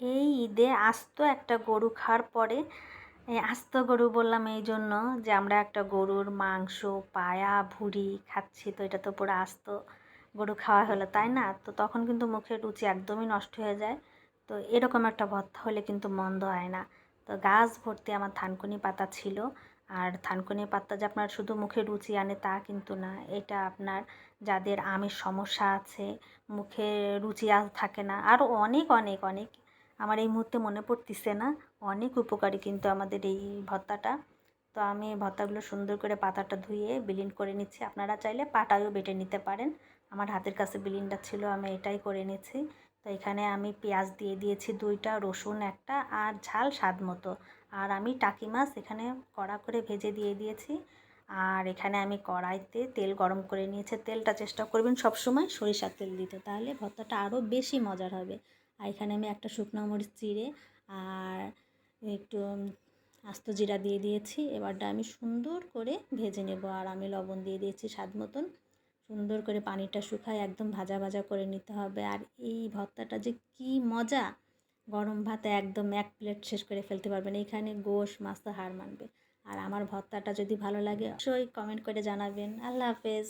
এই ঈদে আস্ত একটা গরু খাওয়ার পরে আস্ত গরু বললাম এই জন্য যে আমরা একটা গরুর মাংস, পায়া, ভুড়ি খাচ্ছি, তো এটা তো পুরো আস্ত গরু খাওয়া হলো, তাই না? তো তখন কিন্তু মুখের রুচি একদমই নষ্ট হয়ে যায়। তো এরকম একটা ভর্তা হলে কিন্তু মন্দ হয় না। তো গাছ ভর্তি আমার থানকুনি পাতা ছিল, আর থানকুনি পাতা যে আপনার শুধু মুখে রুচি আনে তা কিন্তু না, এটা আপনার যাদের আমের সমস্যা আছে, মুখে রুচি আর থাকে না আরও অনেক অনেক অনেক আমার এই মুহূর্তে মনে পড়তিছে না। অনেক উপকারী কিন্তু আমাদের এই ভর্তাটা তো আমি ভর্তাগুলো সুন্দর করে পাতাটা ধুয়ে বিলিন করে নিচ্ছি। আপনারা চাইলে পাটাও বেটে নিতে পারেন। আমার হাতের কাছে বিলিনটা ছিল, আমি এটাই করে নিচ্ছি। তো এখানে আমি পেঁয়াজ দিয়ে দিয়েছি দুইটা, রসুন একটা আর ঝাল স্বাদ মতো। আর আমি টাকি মাছ এখানে কড়া করে ভেজে দিয়ে দিয়েছি। আর এখানে আমি কড়াইতে তেল গরম করে নিয়েছি। তেলটা চেষ্টা করবেন সবসময় সরিষার তেল দিতে, তাহলে ভর্তাটা আরও বেশি মজার হবে। আর এখানে আমি একটা শুকনো মরিচ চিড়ে আর একটু আস্ত জিরা দিয়ে দিয়েছি। এবারটা আমি সুন্দর করে ভেজে নেব আর আমি লবণ দিয়ে দিয়েছি স্বাদ মতন। সুন্দর করে পানিটা শুকায় একদম ভাজা ভাজা করে নিতে হবে। আর এই ভর্তাটা যে কি মজা! গরম ভাতে একদম এক প্লেট শেষ করে ফেলতে পারবেন। এখানে গোশ মাছ তো হার মানবে। আর আমার ভর্তাটা যদি ভালো লাগে অবশ্যই কমেন্ট করে জানাবেন। আল্লাহ হাফেজ।